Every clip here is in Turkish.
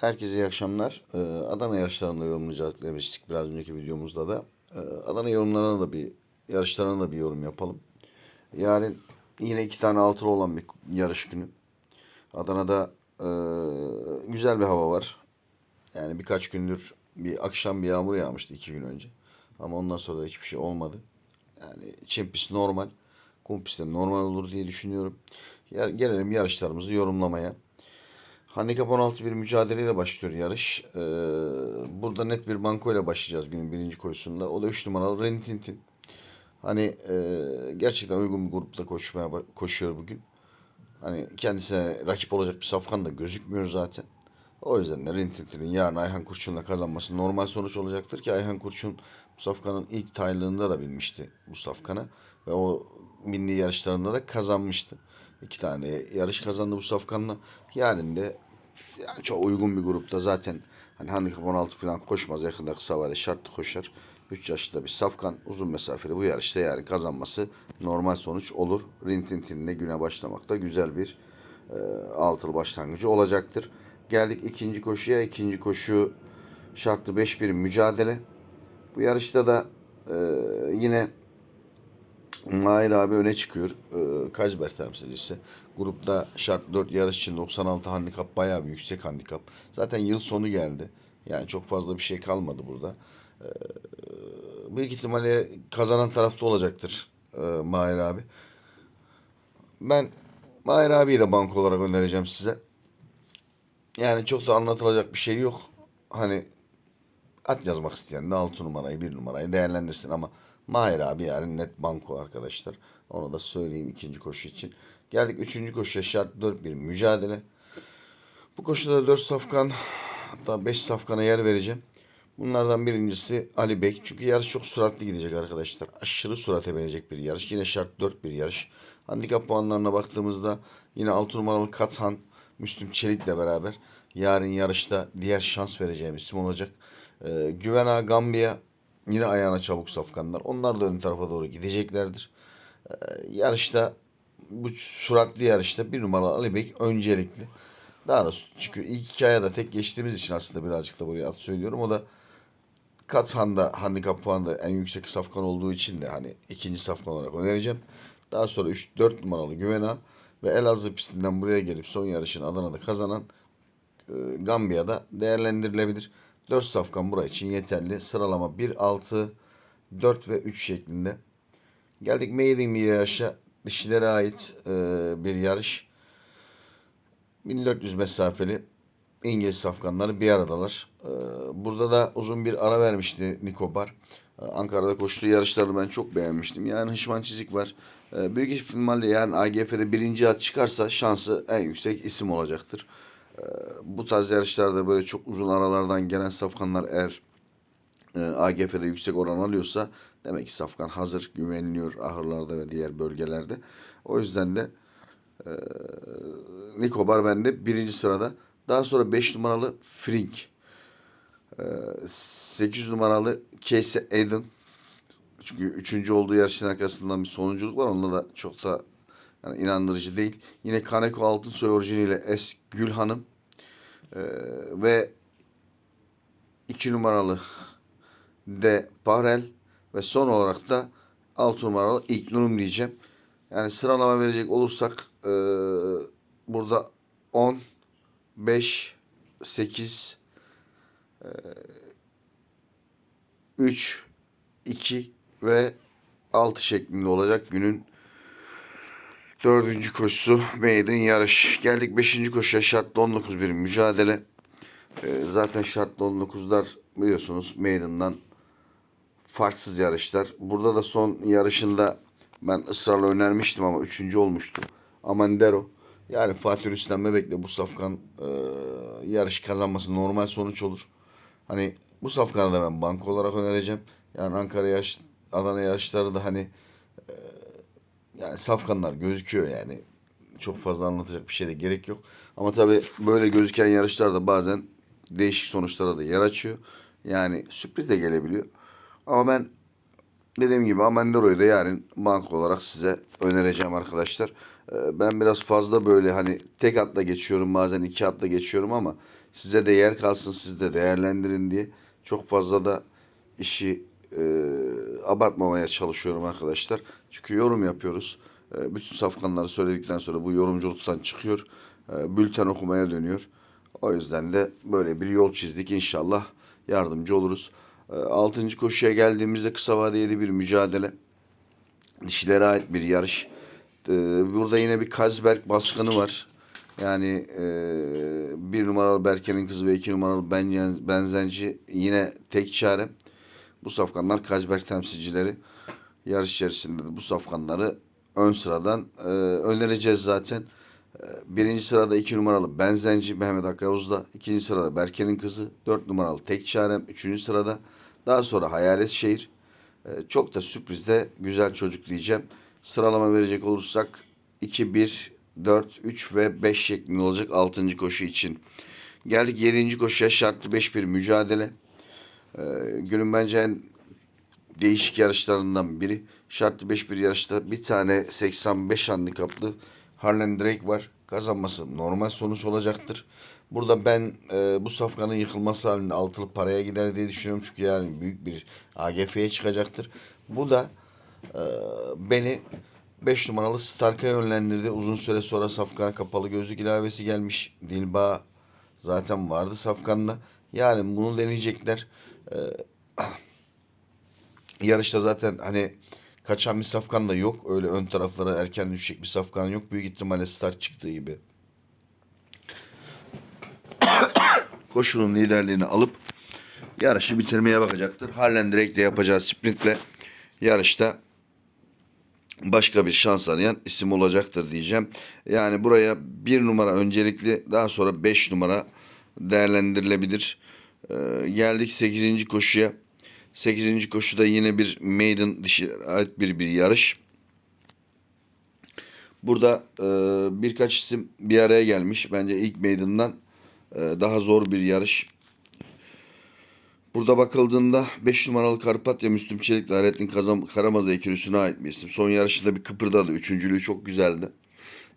Herkese iyi akşamlar. Ee, Adana yarışlarında yorumlayacağız demiştik biraz önceki videomuzda da. Ee, Adana yorumlarına da bir, yarışlarına da bir yorum yapalım. Yarın yine iki tane altılı olan bir yarış günü. Adana'da e, güzel bir hava var. Yani birkaç gündür bir akşam bir yağmur yağmıştı iki gün önce. Ama ondan sonra da hiçbir şey olmadı. Yani çim pisti normal. Kum pisti normal olur diye düşünüyorum. Gelelim yarışlarımızı yorumlamaya. Handikap 16 bir mücadeleyle başlıyor yarış. Ee, burada net bir banko ile başlayacağız günün birinci koşusunda. O da 3 numaralı Rentintin. Hani e, gerçekten uygun bir grupta koşmaya koşuyor bugün. Hani kendisine rakip olacak bir safkan da gözükmüyor zaten. O yüzden de Rintintin'in yarın Ayhan Kurşun'la kazanması normal sonuç olacaktır ki Ayhan Kurşun bu safkanın ilk taylığında da binmişti bu safkana. Ve o milli yarışlarında da kazanmıştı. İki tane yarış kazandı bu safkanla. Yarın de yani çok uygun bir grupta zaten hani handikap 16 falan koşmaz. Yakında kısa vadede şartlı koşar. 3 yaşında bir safkan uzun mesafeli bu yarışta yarın kazanması normal sonuç olur. Rintintin'le güne başlamakta güzel bir e, altılı başlangıcı olacaktır. Geldik ikinci koşuya. İkinci koşu şartlı 5 bir mücadele. Bu yarışta da e, yine Mahir abi öne çıkıyor. E, Kajber temsilcisi. Grupta şart 4 yarış için 96 handikap bayağı bir yüksek handikap. Zaten yıl sonu geldi. Yani çok fazla bir şey kalmadı burada. E, büyük ihtimalle kazanan tarafta olacaktır e, Mahir abi. Ben Mahir abiyi de banko olarak önereceğim size. Yani çok da anlatılacak bir şey yok. Hani at yazmak isteyen de 6 numarayı 1 numarayı değerlendirsin ama Mahir abi yani net banko arkadaşlar. Onu da söyleyeyim ikinci koşu için. Geldik üçüncü koşuya şart 4 bir mücadele. Bu koşuda 4 safkan hatta 5 safkana yer vereceğim. Bunlardan birincisi Ali Bey. Çünkü yarış çok süratli gidecek arkadaşlar. Aşırı sürate binecek bir yarış. Yine şart 4 bir yarış. Handikap puanlarına baktığımızda yine 6 numaralı Kathan Müslüm Çelik'le beraber yarın yarışta diğer şans vereceğim isim olacak. Ee, Güvena Gambiya yine ayağına çabuk safkanlar. Onlar da ön tarafa doğru gideceklerdir. Ee, yarışta bu süratli yarışta bir numaralı Ali Bey öncelikli. Daha da çünkü ilk iki aya da tek geçtiğimiz için aslında birazcık da buraya at söylüyorum. O da Kathan'da handikap puanı da en yüksek safkan olduğu için de hani ikinci safkan olarak önereceğim. Daha sonra 3-4 numaralı Güvena ve Elazığ pistinden buraya gelip son yarışını Adana'da kazanan e, Gambiya'da değerlendirilebilir. 4 safkan bura için yeterli. Sıralama 1, 6, 4 ve 3 şeklinde. Geldik maiden bir yarışa. Dişilere ait e, bir yarış. 1400 mesafeli İngiliz safkanları bir aradalar. Ee, burada da uzun bir ara vermişti Nikobar. Ee, Ankara'da koştuğu yarışlarını ben çok beğenmiştim. Yani Hışman Çizik var. Ee, büyük ihtimalle yani AGF'de birinci at çıkarsa şansı en yüksek isim olacaktır. Ee, bu tarz yarışlarda böyle çok uzun aralardan gelen safkanlar eğer e, AGF'de yüksek oran alıyorsa demek ki safkan hazır, güveniliyor ahırlarda ve diğer bölgelerde. O yüzden de Nikobar bende birinci sırada. Daha sonra 5 numaralı Frink. 8 numaralı Casey Aiden. Çünkü üçüncü olduğu yarışın arkasından bir sonunculuk var. Onda da çok da yani inandırıcı değil. Yine Kaneko Altınsoy orijiniyle S. Gül Hanım. Ee, ve 2 numaralı D. Parel. Ve son olarak da 6 numaralı İlknur'um diyeceğim. Yani sıralama verecek olursak ee, burada 10, 5, 8, 3, 2 ve 6 şeklinde olacak günün dördüncü koşusu maiden yarış. Geldik 5. koşuya şartlı 19 bir mücadele. Ee, zaten şartlı 19'lar biliyorsunuz maiden'dan farksız yarışlar. Burada da son yarışında ben ısrarla önermiştim ama üçüncü olmuştu. Amandero. Yani Fatih Rüstem Bebek'le bu safkan e, yarış kazanması normal sonuç olur. Hani bu safkanı da ben banko olarak önereceğim. Yani Ankara yarış, Adana yarışları da hani e, yani safkanlar gözüküyor yani. Çok fazla anlatacak bir şey de gerek yok. Ama tabii böyle gözüken yarışlar da bazen değişik sonuçlara da yer açıyor. Yani sürpriz de gelebiliyor. Ama ben dediğim gibi Amendero'yu da yarın banko olarak size önereceğim arkadaşlar. Ee, Ben biraz fazla böyle hani tek atla geçiyorum bazen iki atla geçiyorum ama size de yer kalsın siz de değerlendirin diye çok fazla da işi e, abartmamaya çalışıyorum arkadaşlar. Çünkü yorum yapıyoruz. E, bütün safkanları söyledikten sonra bu yorumculuktan çıkıyor. E, bülten okumaya dönüyor. O yüzden de böyle bir yol çizdik. İnşallah yardımcı oluruz. E, altıncı koşuya geldiğimizde kısa vadeli bir mücadele. Dişilere ait bir yarış. Ee, burada yine bir Kazberg baskını var. Yani e, bir numaralı Berke'nin kızı ve iki numaralı Benzen, Benzenci yine tek çare. Bu safkanlar Kazberg temsilcileri. Yarış içerisinde de bu safkanları ön sıradan e, önereceğiz zaten. E, Birinci sırada iki numaralı Benzenci Mehmet Akkayavuz'da. ikinci sırada Berke'nin kızı. Dört numaralı Tek Çarem. Üçüncü sırada. Daha sonra Hayalet Şehir. E, Çok da sürprizde güzel çocuk diyeceğim. Sıralama verecek olursak 2, 1, 4, 3 ve 5 şeklinde olacak 6. koşu için. Geldik 7. koşuya şartlı 5 bir mücadele. Ee, günün bence en değişik yarışlarından biri. Şartlı 5 bir yarışta bir tane 85 handikaplı Harlan Drake var. Kazanması normal sonuç olacaktır. Burada ben e, bu safkanın yıkılması halinde altılı paraya gider diye düşünüyorum. Çünkü yani büyük bir AGF'ye çıkacaktır. Bu da e, beni 5 numaralı Stark'a yönlendirdi. Uzun süre sonra Safkan'a kapalı gözlük ilavesi gelmiş. Dilba zaten vardı Safkan'da. Yani bunu deneyecekler. Ee, yarışta zaten hani kaçan bir Safkan da yok. Öyle ön taraflara erken düşecek bir Safkan yok. Büyük ihtimalle start çıktığı gibi. Koşunun liderliğini alıp yarışı bitirmeye bakacaktır. Halen direkt de yapacağı sprintle yarışta başka bir şans arayan isim olacaktır diyeceğim. Yani buraya bir numara öncelikli daha sonra beş numara değerlendirilebilir. Ee, geldik 8. koşuya. 8. koşuda yine bir maiden dişi ait bir bir yarış. Burada e, birkaç isim bir araya gelmiş. Bence ilk maiden'dan e, daha zor bir yarış. Burada bakıldığında 5 numaralı Karpatya Müslüm Çelik'le Hayrettin Kazan, Karamaz'a ikilüsüne ait bir isim. Son yarışında bir kıpırdadı. Üçüncülüğü çok güzeldi.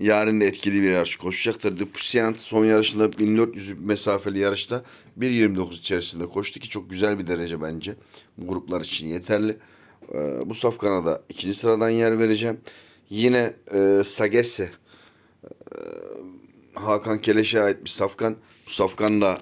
Yarın da etkili bir yarış koşacaktır. De Pusyant son yarışında 1400 mesafeli yarışta 1.29 içerisinde koştu ki çok güzel bir derece bence. Bu gruplar için yeterli. Ee, bu safkana da ikinci sıradan yer vereceğim. Yine e, Sagesse Hakan Keleş'e ait bir safkan. Bu safkan da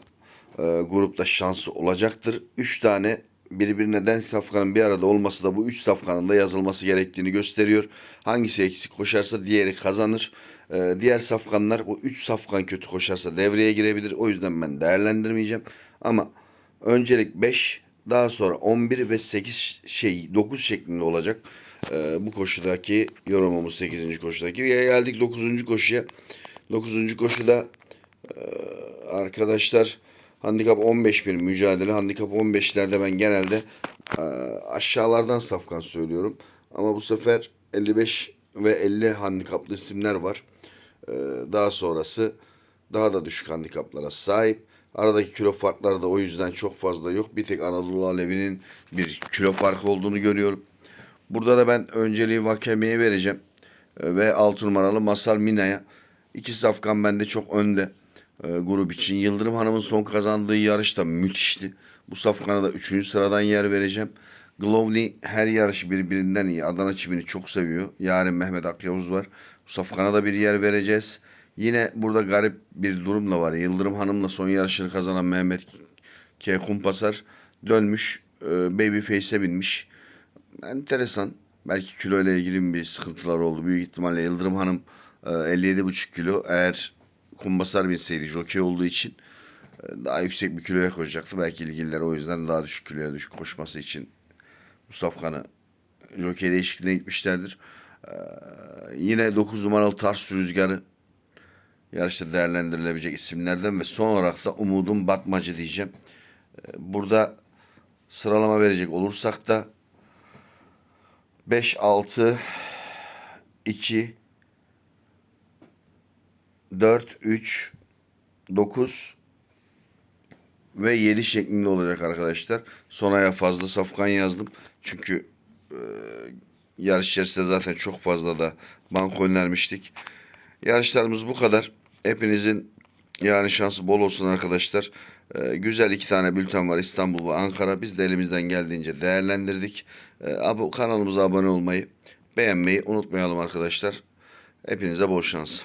e, grupta şansı olacaktır. Üç tane birbirine denk safkanın bir arada olması da bu üç safkanın da yazılması gerektiğini gösteriyor. Hangisi eksik koşarsa diğeri kazanır. E, diğer safkanlar bu üç safkan kötü koşarsa devreye girebilir. O yüzden ben değerlendirmeyeceğim. Ama öncelik 5 daha sonra 11 ve 8 şey 9 şeklinde olacak. E, bu koşudaki yorumumuz 8. koşudaki. Ve geldik 9. koşuya. 9. koşuda arkadaşlar handikap 15 bir mücadele. Handikap 15'lerde ben genelde e, aşağılardan safkan söylüyorum. Ama bu sefer 55 ve 50 handikaplı isimler var. E, daha sonrası daha da düşük handikaplara sahip. Aradaki kilo farkları da o yüzden çok fazla yok. Bir tek Anadolu Alevi'nin bir kilo farkı olduğunu görüyorum. Burada da ben önceliği Vakeme'ye vereceğim. E, Ve 6 numaralı Masal Mina'ya. İki safkan bende çok önde e, grup için. Yıldırım Hanım'ın son kazandığı yarış da müthişti. Bu safkana da 3. sıradan yer vereceğim. Glovely her yarışı birbirinden iyi. Adana çimini çok seviyor. Yarın Mehmet Akyavuz var. Bu safkana da bir yer vereceğiz. Yine burada garip bir durum da var. Yıldırım Hanım'la son yarışını kazanan Mehmet K. Kumpasar dönmüş. E, Babyface'e binmiş. Enteresan. Belki kilo ile ilgili bir sıkıntılar oldu. Büyük ihtimalle Yıldırım Hanım e, 57,5 kilo. Eğer Kumbasar binseydi jokey olduğu için e, daha yüksek bir kiloya koşacaktı. Belki ilgililer o yüzden daha düşük kiloya düşük koşması için bu safkanı jokey değişikliğine gitmişlerdir. E, yine 9 numaralı Tars Rüzgarı yarışta değerlendirilebilecek isimlerden ve son olarak da Umudum Batmacı diyeceğim. E, burada sıralama verecek olursak da 5, 6, 2, 4, 3, 9 ve 7 şeklinde olacak arkadaşlar. Son aya fazla safkan yazdım. Çünkü e, yarış içerisinde zaten çok fazla da banko önermiştik. Yarışlarımız bu kadar. Hepinizin yani şansı bol olsun arkadaşlar. Ee, güzel iki tane bülten var İstanbul ve Ankara. Biz de elimizden geldiğince değerlendirdik. Ee, abo- kanalımıza abone olmayı, beğenmeyi unutmayalım arkadaşlar. Hepinize bol şans.